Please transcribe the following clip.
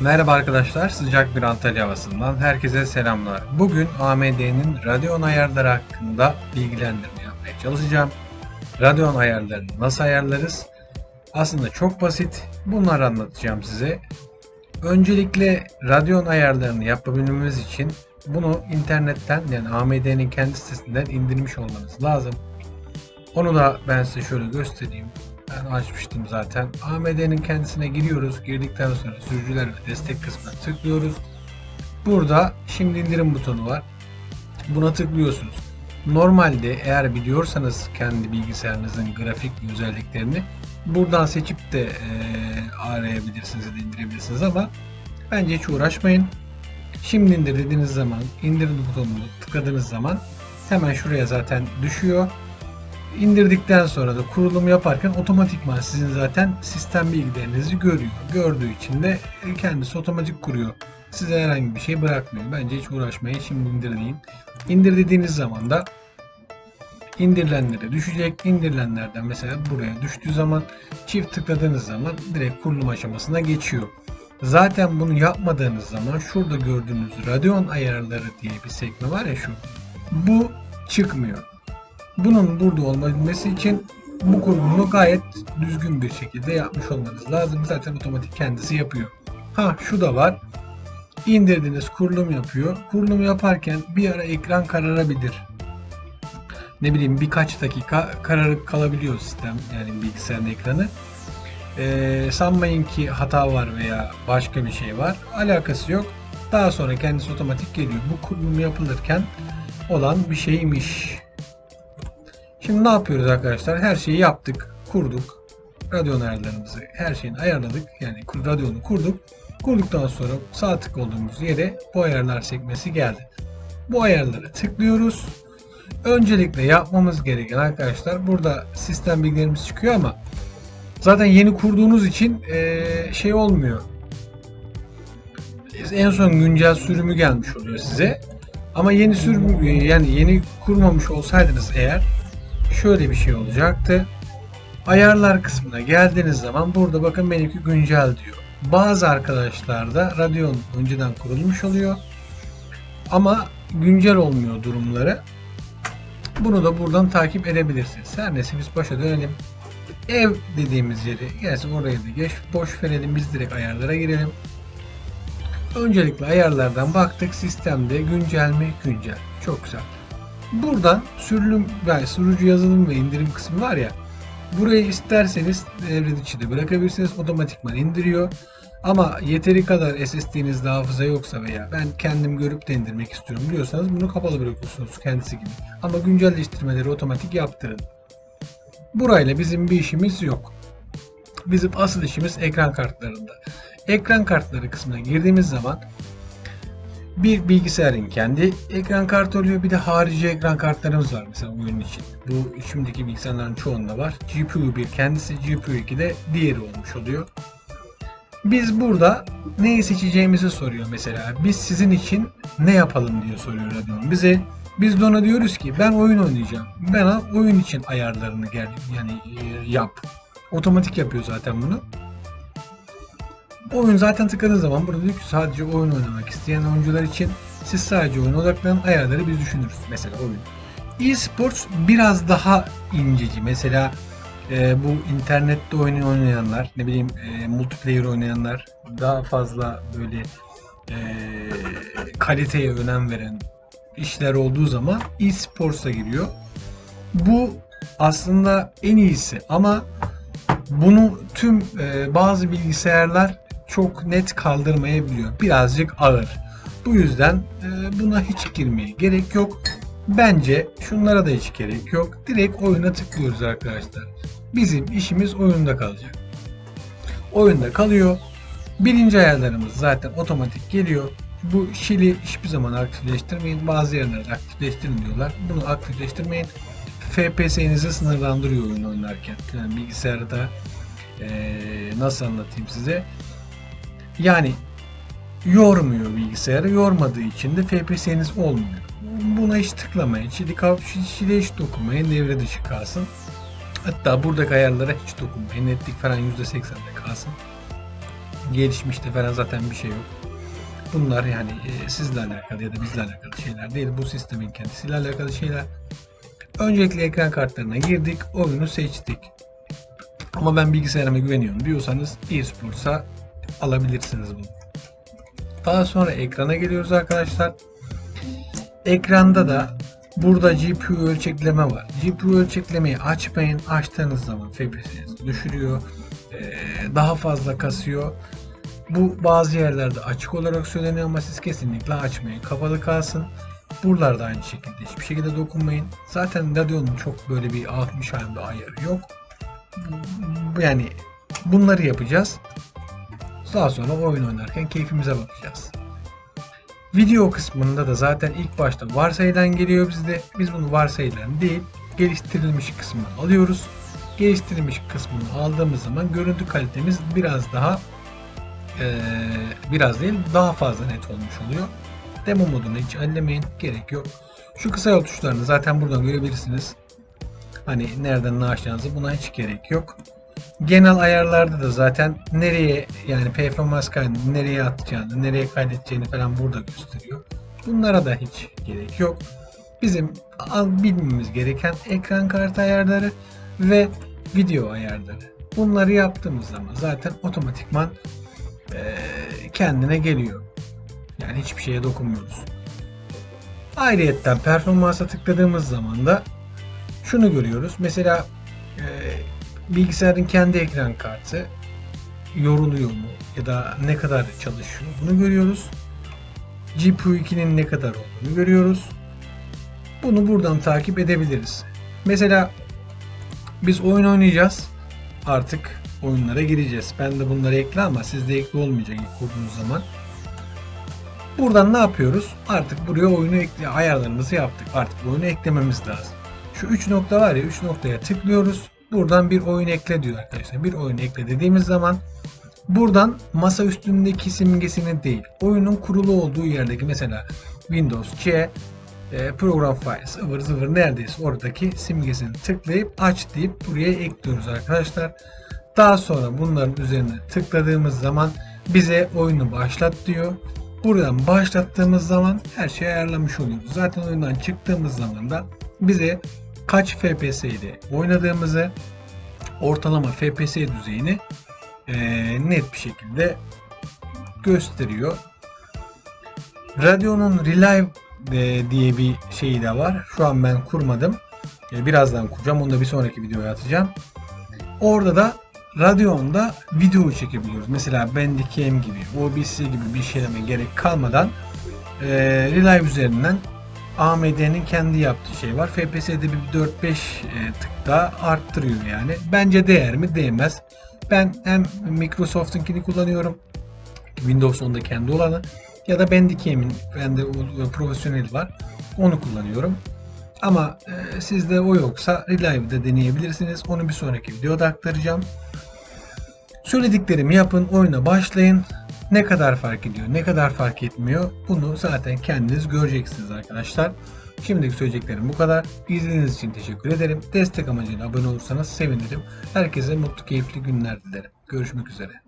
Merhaba arkadaşlar, sıcak bir Antalya havasından herkese selamlar. Bugün AMD'nin Radeon ayarları hakkında bilgilendirme yapmaya çalışacağım. Radeon ayarlarını nasıl ayarlarız? Aslında çok basit. Bunları anlatacağım size. Öncelikle Radeon ayarlarını yapabilmemiz için bunu internetten yani AMD'nin kendi sitesinden indirmiş olmanız lazım. Onu da ben size şöyle göstereyim. Ben açmıştım zaten. AMD'nin kendisine giriyoruz. Girdikten sonra sürücüler ve destek kısmına tıklıyoruz. Burada şimdi indirim butonu var. Buna tıklıyorsunuz. Normalde eğer biliyorsanız kendi bilgisayarınızın grafik özelliklerini buradan seçip de e, arayabilirsiniz ya da indirebilirsiniz ama bence hiç uğraşmayın. Şimdi indir dediğiniz zaman indir butonunu tıkladığınız zaman hemen şuraya zaten düşüyor. İndirdikten sonra da kurulum yaparken otomatikman sizin zaten sistem bilgilerinizi görüyor. Gördüğü için de kendisi otomatik kuruyor. Size herhangi bir şey bırakmıyor. Bence hiç uğraşmayın. Şimdi indir deyin. İndir dediğiniz zaman da indirilenlere düşecek. İndirilenlerden mesela buraya düştüğü zaman çift tıkladığınız zaman direkt kurulum aşamasına geçiyor. Zaten bunu yapmadığınız zaman şurada gördüğünüz Radeon ayarları diye bir sekme var ya şu. Bu çıkmıyor. Bunun burada olabilmesi için bu kurulumu gayet düzgün bir şekilde yapmış olmanız lazım. Zaten otomatik kendisi yapıyor. Ha şu da var. İndirdiniz kurulum yapıyor. Kurulum yaparken bir ara ekran kararabilir. Ne bileyim birkaç dakika kararıp kalabiliyor sistem yani bilgisayarın ekranı. Ee, sanmayın ki hata var veya başka bir şey var. Alakası yok. Daha sonra kendisi otomatik geliyor. Bu kurulum yapılırken olan bir şeymiş. Şimdi ne yapıyoruz arkadaşlar? Her şeyi yaptık, kurduk. Radyo ayarlarımızı, her şeyini ayarladık. Yani radyonu kurduk. Kurduktan sonra sağ tık olduğumuz yere bu ayarlar sekmesi geldi. Bu ayarlara tıklıyoruz. Öncelikle yapmamız gereken arkadaşlar burada sistem bilgilerimiz çıkıyor ama zaten yeni kurduğunuz için şey olmuyor. En son güncel sürümü gelmiş oluyor size. Ama yeni sürüm yani yeni kurmamış olsaydınız eğer şöyle bir şey olacaktı. Ayarlar kısmına geldiğiniz zaman burada bakın benimki güncel diyor. Bazı arkadaşlarda Radeon önceden kurulmuş oluyor. Ama güncel olmuyor durumları. Bunu da buradan takip edebilirsiniz. Her neyse biz başa dönelim. Ev dediğimiz yeri gelsin oraya da geç. Boş verelim biz direkt ayarlara girelim. Öncelikle ayarlardan baktık. Sistemde güncel mi? Güncel. Çok güzel. Buradan sürülüm yani sürücü yazılım ve indirim kısmı var ya. Burayı isterseniz devre dışı da bırakabilirsiniz. Otomatikman indiriyor. Ama yeteri kadar SSD'nizde hafıza yoksa veya ben kendim görüp de indirmek istiyorum diyorsanız bunu kapalı bırakıyorsunuz kendisi gibi. Ama güncelleştirmeleri otomatik yaptırın. Burayla bizim bir işimiz yok. Bizim asıl işimiz ekran kartlarında. Ekran kartları kısmına girdiğimiz zaman bir bilgisayarın kendi ekran kartı oluyor. Bir de harici ekran kartlarımız var mesela oyun için. Bu şimdiki bilgisayarların çoğunda var. GPU bir kendisi, GPU 2 de diğeri olmuş oluyor. Biz burada neyi seçeceğimizi soruyor mesela. Biz sizin için ne yapalım diye soruyor Radeon bize. Biz de ona diyoruz ki ben oyun oynayacağım. Bana oyun için ayarlarını gel yani e, yap. Otomatik yapıyor zaten bunu. Oyun zaten tıkladığınız zaman burada diyor ki sadece oyun oynamak isteyen oyuncular için siz sadece oyun odaklanın ayarları biz düşünürüz. Mesela oyun. E-sports biraz daha inceci. Mesela e, bu internette oyun oynayanlar, ne bileyim e, multiplayer oynayanlar, daha fazla böyle e, kaliteye önem veren işler olduğu zaman e-sports'a giriyor. Bu aslında en iyisi ama bunu tüm e, bazı bilgisayarlar çok net kaldırmayabiliyor. Birazcık ağır. Bu yüzden e, buna hiç girmeye gerek yok. Bence şunlara da hiç gerek yok. Direkt oyuna tıklıyoruz arkadaşlar. Bizim işimiz oyunda kalacak. Oyunda kalıyor. Birinci ayarlarımız zaten otomatik geliyor. Bu şili hiçbir zaman aktifleştirmeyin. Bazı yerlerde aktifleştirin diyorlar. Bunu aktifleştirmeyin. FPS'nizi sınırlandırıyor oyun oynarken. Yani bilgisayarda eee, nasıl anlatayım size? Yani yormuyor bilgisayarı. Yormadığı için de FPS'niz olmuyor. Buna hiç tıklamayın. Çilik çile hiç dokunmayın. Devre dışı kalsın. Hatta buradaki ayarlara hiç dokunmayın. Netlik falan %80'de kalsın. Gelişmişte falan zaten bir şey yok. Bunlar yani e, sizle alakalı ya da bizle alakalı şeyler değil. Bu sistemin kendisiyle alakalı şeyler. Öncelikle ekran kartlarına girdik. Oyunu seçtik. Ama ben bilgisayarıma güveniyorum diyorsanız eSports'a alabilirsiniz bunu. Daha sonra ekrana geliyoruz arkadaşlar. Ekranda da burada GPU ölçekleme var. GPU ölçeklemeyi açmayın. Açtığınız zaman FPS'iniz düşürüyor. Daha fazla kasıyor. Bu bazı yerlerde açık olarak söyleniyor ama siz kesinlikle açmayın. Kapalı kalsın. Buralarda aynı şekilde hiçbir şekilde dokunmayın. Zaten Radeon'un çok böyle bir 60 halinde ayarı yok. Yani bunları yapacağız. Daha sonra oyun oynarken keyfimize bakacağız. Video kısmında da zaten ilk başta varsayılan geliyor bizde. Biz bunu varsayılan değil, geliştirilmiş kısmını alıyoruz. Geliştirilmiş kısmını aldığımız zaman görüntü kalitemiz biraz daha eee, biraz değil daha fazla net olmuş oluyor. Demo modunu hiç ellemeyin. Gerek yok. Şu kısa yol tuşlarını zaten buradan görebilirsiniz. Hani nereden ne açacağınızı buna hiç gerek yok. Genel ayarlarda da zaten nereye yani performans kaydını nereye atacağını, nereye kaydedeceğini falan burada gösteriyor. Bunlara da hiç gerek yok. Bizim bilmemiz gereken ekran kartı ayarları ve video ayarları. Bunları yaptığımız zaman zaten otomatikman eee, kendine geliyor. Yani hiçbir şeye dokunmuyoruz. Ayrıyetten performansa tıkladığımız zaman da şunu görüyoruz. Mesela e, bilgisayarın kendi ekran kartı yoruluyor mu ya da ne kadar çalışıyor bunu görüyoruz. GPU 2'nin ne kadar olduğunu görüyoruz. Bunu buradan takip edebiliriz. Mesela biz oyun oynayacağız. Artık oyunlara gireceğiz. Ben de bunları ekle ama sizde ekli olmayacak ilk kurduğunuz zaman. Buradan ne yapıyoruz? Artık buraya oyunu ekle ayarlarımızı yaptık. Artık oyunu eklememiz lazım. Şu 3 nokta var ya 3 noktaya tıklıyoruz. Buradan bir oyun ekle diyor arkadaşlar. Bir oyun ekle dediğimiz zaman buradan masa üstündeki simgesini değil, oyunun kurulu olduğu yerdeki mesela Windows C e, program files ıvır zıvır neredeyse oradaki simgesini tıklayıp aç deyip buraya ekliyoruz arkadaşlar. Daha sonra bunların üzerine tıkladığımız zaman bize oyunu başlat diyor. Buradan başlattığımız zaman her şeyi ayarlamış oluyoruz. Zaten oyundan çıktığımız zaman da bize kaç FPS ile oynadığımızı, ortalama FPS düzeyini eee, net bir şekilde gösteriyor. Radeon'un Relive e, diye bir şeyi de var. Şu an ben kurmadım. E, birazdan kuracağım. Onu da bir sonraki videoya atacağım. Orada da Radeon'da video çekebiliyoruz. Mesela Bandicam gibi, OBS gibi bir şeyleme gerek kalmadan e, Relive üzerinden AMD'nin kendi yaptığı şey var. FPS'de bir 4-5 e, tık daha arttırıyor yani. Bence değer mi? Değmez. Ben hem Microsoft'unkini kullanıyorum. Windows 10'da kendi olanı ya da Bandicam'in bende profesyonel var. Onu kullanıyorum. Ama e, sizde o yoksa Relive'de deneyebilirsiniz. Onu bir sonraki videoda aktaracağım. Söylediklerimi yapın, oyuna başlayın. Ne kadar fark ediyor, ne kadar fark etmiyor bunu zaten kendiniz göreceksiniz arkadaşlar. Şimdilik söyleyeceklerim bu kadar. İzlediğiniz için teşekkür ederim. Destek amacıyla abone olursanız sevinirim. Herkese mutlu, keyifli günler dilerim. Görüşmek üzere.